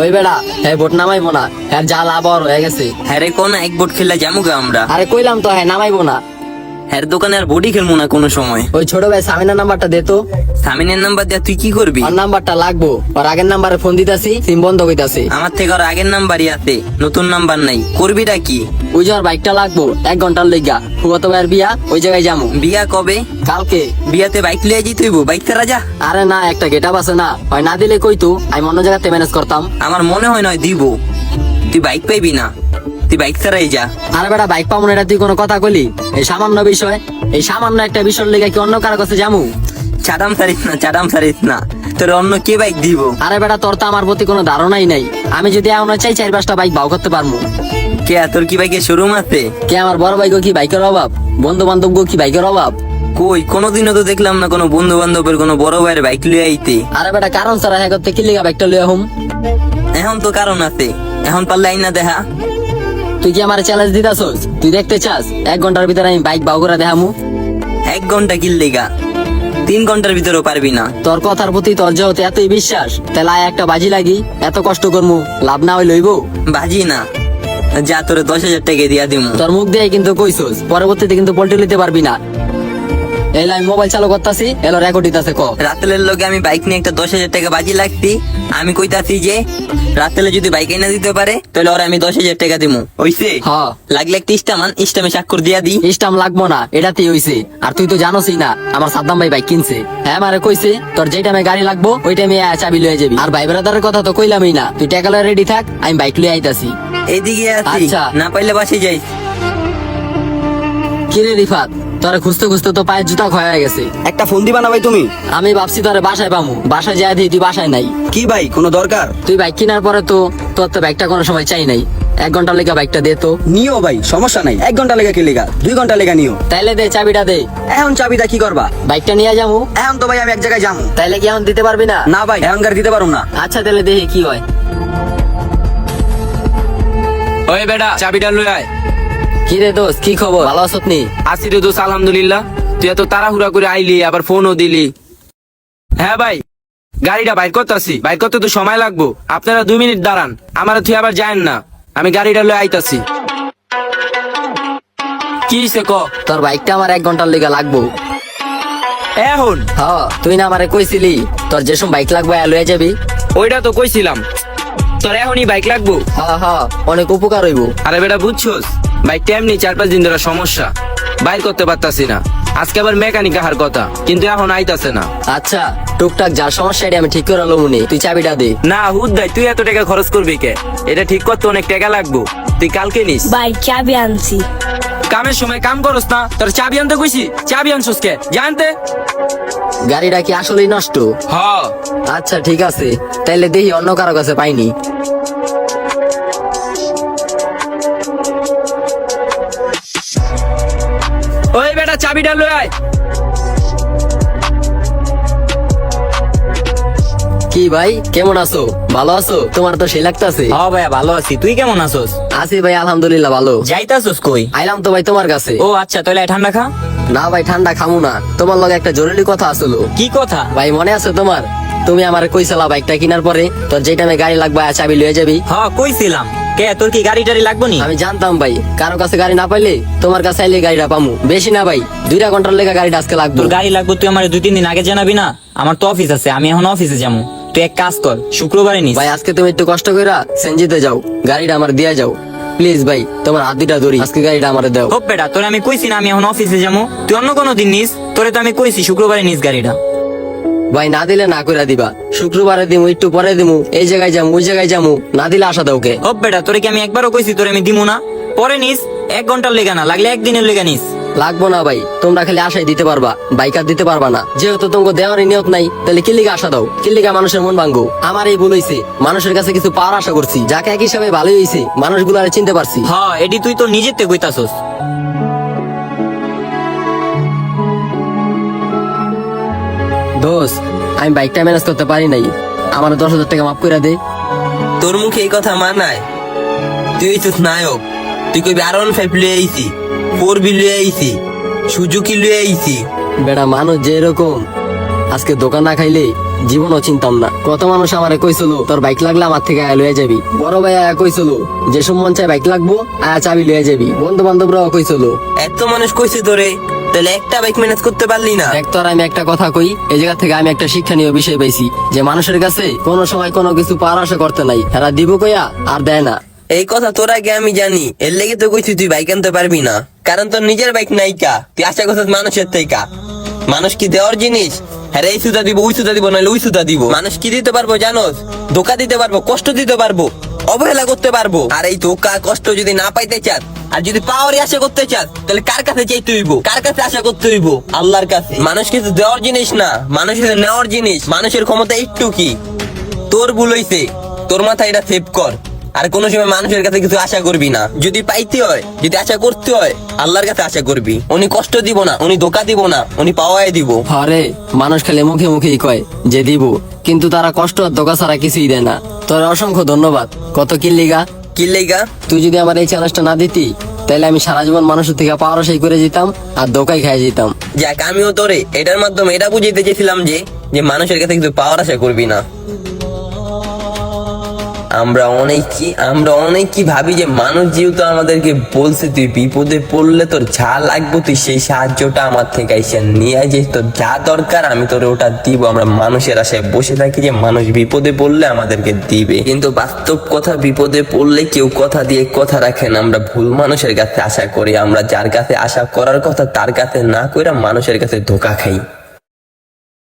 ওই বেড়া হ্যাঁ বোট নামাইবো না। হ্যাঁ যা লাভ হয়ে গেছে। হ্যাঁ রে কোন এক বোট খেললে যামুকে আমরা? আরে কইলাম তো হ্যাঁ নামাইবো না। হ্যার দোকানে আর বডি খেলব না কোনো সময়। ওই ছোট ভাই সামিনার নাম্বারটা দে তো। সামিনের নাম্বার দিয়া তুই কি করবি? ওর নাম্বারটা লাগবো। ওর আগের নাম্বারে ফোন দিতাছি সিম বন্ধ কইতাছি। আমার থেকে আর আগের নাম্বারই আছে নতুন নাম্বার নাই। করবিটা কি? ওই যে ওর বাইকটা লাগবো এক ঘণ্টার লেগা। ফুয়াতো ভাইয়ের বিয়া ওই জায়গায় যাব বিয়া কবে? কালকে। বিয়াতে বাইক লিয়ে যেতে হইব বাইক ছাড়া যা। আরে না একটা গেটাপ আছে না। হয় না দিলে কইতো আমি অন্য জায়গাতে ম্যানেজ করতাম। আমার মনে হয় নয় দিব। তুই বাইক পাইবি না। তুই বাইক ছাড়াই যা। আরে বেটা বাইক পাবো না এটা তুই কোনো কথা কইলি এই সামান্য বিষয়। এই সামান্য একটা বিষয়ের লেগে কি অন্য কারও কাছে যামু চাটাম সারিস না চাটাম সারিস না। তোর অন্য কে বাইক দিব? আরে বেটা তোর তো আমার প্রতি কোনো ধারণাই নাই। আমি যদি এমন চাই চার পাঁচটা বাইক বাউ করতে পারব। কে তোর কি বাইকের শোরুম আছে? কে আমার বড় ভাই কি বাইকের অভাব? বন্ধু বান্ধব কি বাইকের অভাব? কই কোনোদিনও তো দেখলাম না কোনো বন্ধু বান্ধবের কোনো বড় ভাইয়ের বাইক লিয়ে আইতে। আরে বেটা কারণ ছাড়া হ্যাঁ করতে কি লেগা বাইকটা লইয়া হুম? এখন তো কারণ আছে। এখন পারলে আইনা দেখা। তুই কি আমার চ্যালেঞ্জ দিতাছস? তুই দেখতে চাস এক ঘণ্টার ভিতরে আমি বাইক বাউ করে দেখামু? এক ঘণ্টা কিল দিগা। তিন ঘণ্টার ভিতরেও পারবি না। তোর কথার প্রতি তোর যেহেতু এতই বিশ্বাস তাহলে আয় একটা বাজি লাগি এত কষ্ট করমু লাভ না হয় লইব? বাজি না। যা তোরে দশ হাজার টাকা দিয়া দিমু। তোর মুখ দিয়ে কিন্তু কইছস পরবর্তীতে কিন্তু পল্টি নিতে পারবি না। এলা আমি মোবাইল চালু করতাছি এলো রেকর্ড দিতাছে ক। রাতেলের লগে আমি বাইক নিয়ে একটা দশ হাজার টাকা বাজি লাগতি। আমি কইতাছি যে রাতেলে যদি বাইক এনে দিতে পারে তাহলে ওরা আমি দশ হাজার টাকা দিমু। হইছে? লাগলে একটা ইস্টামান ইস্টামে স্বাক্ষর দিয়া দি। ইস্টাম লাগবো না এটাতেই হইছে। আর তুই তো জানোসই না আমার সাদ্দাম ভাই বাইক কিনছে। হ্যাঁ আমারে কইছে তোর যেই টাইমে গাড়ি লাগবো ওই টাইমে চাবি লয়ে যাবি। আর ভাই ব্রাদারের কথা তো কইলামই না তুই টাকা রেডি থাক আমি বাইক লয়ে আইতাছি। এইদিকে আচ্ছা। না পাইলে বাসে যাই। কিরে রিফাত? তোরে খুঁজতে খুঁজতে তো পায়ের জুতা ক্ষয় হয়ে গেছে। একটা ফোন দিবা না ভাই তুমি? আমি ভাবছি তোরে বাসায় পামু। বাসায় যায় দিই তুই বাসায় নাই। কি ভাই কোনো দরকার? তুই বাইক কেনার পরে তো তোর তো বাইকটা কোনো সময় চাই নাই। এক ঘণ্টা লেগে বাইকটা দে তো। নিও ভাই সমস্যা নাই। এক ঘণ্টা লেগে কি লেগা দুই ঘণ্টা লেগা নিও। তাইলে দে চাবিটা দে। এখন চাবিটা কি করবা? বাইকটা নিয়ে যাব এখন তো ভাই আমি এক জায়গায় যাব তাইলে কি এখন দিতে পারবি না? না ভাই এখনকার দিতে পারো না। আচ্ছা তাহলে দেখি কি হয়। ওই বেটা চাবিটা লই আয়। কি রে দোস্ত কি খবর? ভালো আছত নি? আসি রে দোষ আলহামদুলিল্লাহ। তুই এত তাড়াহুড়া করে আইলি আবার ফোনও দিলি। হ্যাঁ ভাই গাড়িটা বাইর করতেছি। বাইর করতে তো সময় লাগবো। আপনারা দুই মিনিট দাঁড়ান। আমার তুই আবার যায়েন না। আমি গাড়িটা লয়ে আইতাছি। কি হইছে ক? তোর বাইকটা আমার এক ঘণ্টার লেগে লাগবো। এখন? হ তুই না আমারে কইছিলি তোর যে সময় বাইক লাগবে লয়ে যাবি। ওইটা তো কইছিলাম। তোর এখনই বাইক লাগবো? হ হ অনেক উপকার হইব। আরে বেটা বুঝছোস? বাইকটা তেমনি চার পাঁচ দিন ধরে সমস্যা? বাইর করতে পারতাছি না। আজকে আবার মেকানিক আহার কথা কিন্তু এখন আইতাছে না। আচ্ছা টুকটাক যা সমস্যা এটা আমি ঠিক করে লমুনি তুই চাবিটা দে। না হুদ দাই তুই এত টাকা খরচ করবি কে? এটা ঠিক করতে অনেক টাকা লাগবো। তুই কালকে নিস। ভাই চাবি আনছি। কামের সময় কাম করস না তোর চাবি আনতে কইছি। চাবি আনছস কে? জানতে গাড়িটা কি আসলেই নষ্ট? হ। আচ্ছা ঠিক আছে। তাইলে দেখি অন্য কারও কাছে পাইনি। চাবিটা লই আয়। কি ভাই কেমন আছো? ভালো আছো? তোমার তো সেই লাগতাছে। হ ভাইয়া ভালো আছি। তুই কেমন আছোস? আছি ভাই আলহামদুলিল্লাহ ভালো। যাইতাছোস কই? আইলাম তো ভাই তোমার কাছে। ও আচ্ছা তাহলে ঠান্ডা খা। না ভাই ঠান্ডা খামু না। তোমার লগে একটা জরুরি কথা আসলো। কি কথা? ভাই মনে আছে তোমার? তুমি আমার কইছিলা বাইকটা কেনার পরে তোর যে টাইমে গাড়ি লাগবে চাবি লয়ে যাবি। হ কইছিলাম। কে তোর কি গাড়ি টাড়ি লাগবো নি? আমি জানতাম ভাই কারও কাছে গাড়ি না পাইলে তোমার কাছে আইলে গাড়িটা পামু। বেশি না ভাই দুইটা ঘণ্টার লেগে গাড়িটা আজকে লাগবে। তোর গাড়ি লাগবে তুই আমার দুই তিন দিন আগে জানাবি না? আমার তো অফিস আছে আমি এখন অফিসে যাব। তুই এক কাজ কর শুক্রবারে নিস। ভাই আজকে তুমি একটু কষ্ট কইরা সেনজিতে যাও গাড়িটা আমার দিয়া যাও। প্লিজ ভাই তোমার হাত দুইটা ধরি আজকে গাড়িটা আমার দাও। হোপ বেটা তোরে আমি কইছি না আমি এখন অফিসে যাব। তুই অন্য কোনো দিন নিস তোরে তো আমি কইছি শুক্রবারে নিস গাড়িটা। ভাই না দিলে না করে দিবা। শুক্রবারে দিমু একটু পরে দিমু এই জায়গায় যামু ওই জায়গায় যামু না দিলে আশা দাও কে? হোপ বেটা তোরে কি আমি একবারও কইছি তোরে আমি দিমু না? পরে নিস এক ঘণ্টার লেগা না লাগলে একদিনের লেগা নিস। লাগবো না ভাই তোমরা খালি আশাই দিতে পারবা বাইকার দিতে পারবা না। যেহেতু তোমাকে দেওয়ারই নিয়ত নাই তাহলে কিল্লিকা আশা দাও? কিল্লিকা মানুষের মন ভাঙ্গো? আমার এই ভুল হইছে মানুষের কাছে কিছু পাওয়ার আশা করছি যাকে এক হিসাবে ভালোই হইছে মানুষগুলো আর চিনতে পারছি। হ এটি তুই তো নিজের তে কইতাছস। দোষ আমি বাইকটা ম্যানেজ করতে পারি নাই। আমার দশ হাজার টাকা মাফ করে দে। তোর মুখে এই কথা মানায় তুই হইছিস নায়ক। তুই কইবি আর ওয়ান ফাইভ লুয়ে আইছি ফোর বি লুয়ে আইছি সুজুকি লুয়ে আইছি। বেটা মানুষ যে এরকম আজকে দোকান না খাইলে জীবনও চিন্তাম না। কত মানুষ আমারে কইছিল তোর বাইক লাগলে আমার থেকে আয়া লয়ে যাবি। বড় ভাই আয়া কইছিল যে সব মন চায় বাইক লাগবো আয়া চাবি লয়ে যাবি। বন্ধু বান্ধবরাও কইছিল এত মানুষ কইছে তোরে তাহলে একটা বাইক ম্যানেজ করতে পারলি না। দেখ তোর আমি একটা কথা কই এই জায়গা থেকে আমি একটা শিক্ষণীয় বিষয় পাইছি যে মানুষের কাছে কোনো সময় কোনো কিছু পাওয়ার আশা করতে নাই এরা দিব কইয়া আর দেয় না। এই কথা তোর আগে আমি জানি এর লেগে তো কইছি তুই বাইক আনতে পারবি না। কারণ তোর নিজের বাইক নাই কা তুই আশা করছিস মানুষের থেকে মানুষ কি দেওয়ার জিনিস? হ্যাঁ এই সুতা দিব ওই সুতা দিব নাহলে ওই সুতা দিব। মানুষ কি দিতে পারব জানোস? ধোকা দিতে পারব কষ্ট দিতে পারব। অবহেলা করতে পারব। আর এই ধোকা, কষ্ট যদি না পাইতে চাস আর যদি পাওয়ারই আশা করতে চাস তাহলে কার কাছে চাইতে হইব? কার কাছে আশা করতে হইব? আল্লাহর কাছে। মানুষ কিছু দেওয়ার জিনিস না মানুষ কিছু নেওয়ার জিনিস। মানুষের ক্ষমতা একটু কি? তোর ভুল হইছে। তোর মাথায় এটা সেভ কর। আর কোনো সময় মানুষের কাছে কিছু আশা করবি না। যদি পাইতে হয়, যদি আশা করতে হয়, আল্লাহর কাছে আশা করবি। উনি কষ্ট দিব না, উনি ধোকা দিব না, উনি পাওয়াই দিব। হরে মানুষ খালি মুখে মুখেই কয় যে দিব, কিন্তু তারা কষ্ট আর দোকা ছাড়া কিছুই দেয় না। তোর অসংখ্য ধন্যবাদ। কত কিল্লিগা কি লিগা? তুই যদি আমার এই চ্যালেঞ্জটা না দিতি তাহলে আমি সারা জীবন মানুষের থেকে পাওয়ার সেই করে যেতাম আর দোকায় খাই যেতাম। যাক আমিও তোরে। এটার মাধ্যমে এটা বুঝাইতে চেয়েছিলাম যে যে মানুষের কাছে কিন্তু পাওয়ার আশা করবি না। আমরা অনেকই আমরা অনেকই ভাবি যে মানুষ যেহেতু আমাদেরকে বলছে, তুই বিপদে পড়লে তোর যা লাগবে, তুই সেই সাহায্যটা আমার থেকে এসে নিয়ে যে তোর যা দরকার, আমি তোর ওটা দিব। আমরা মানুষের আশায় বসে থাকি যে মানুষ বিপদে পড়লে আমাদেরকে দিবে। কিন্তু বাস্তব কথা, বিপদে পড়লে কেউ কথা দিয়ে কথা রাখে না। আমরা ভুল মানুষের কাছে আশা করি। আমরা যার কাছে আশা করার কথা, তার কাছে না করে মানুষের কাছে ধোকা খাই।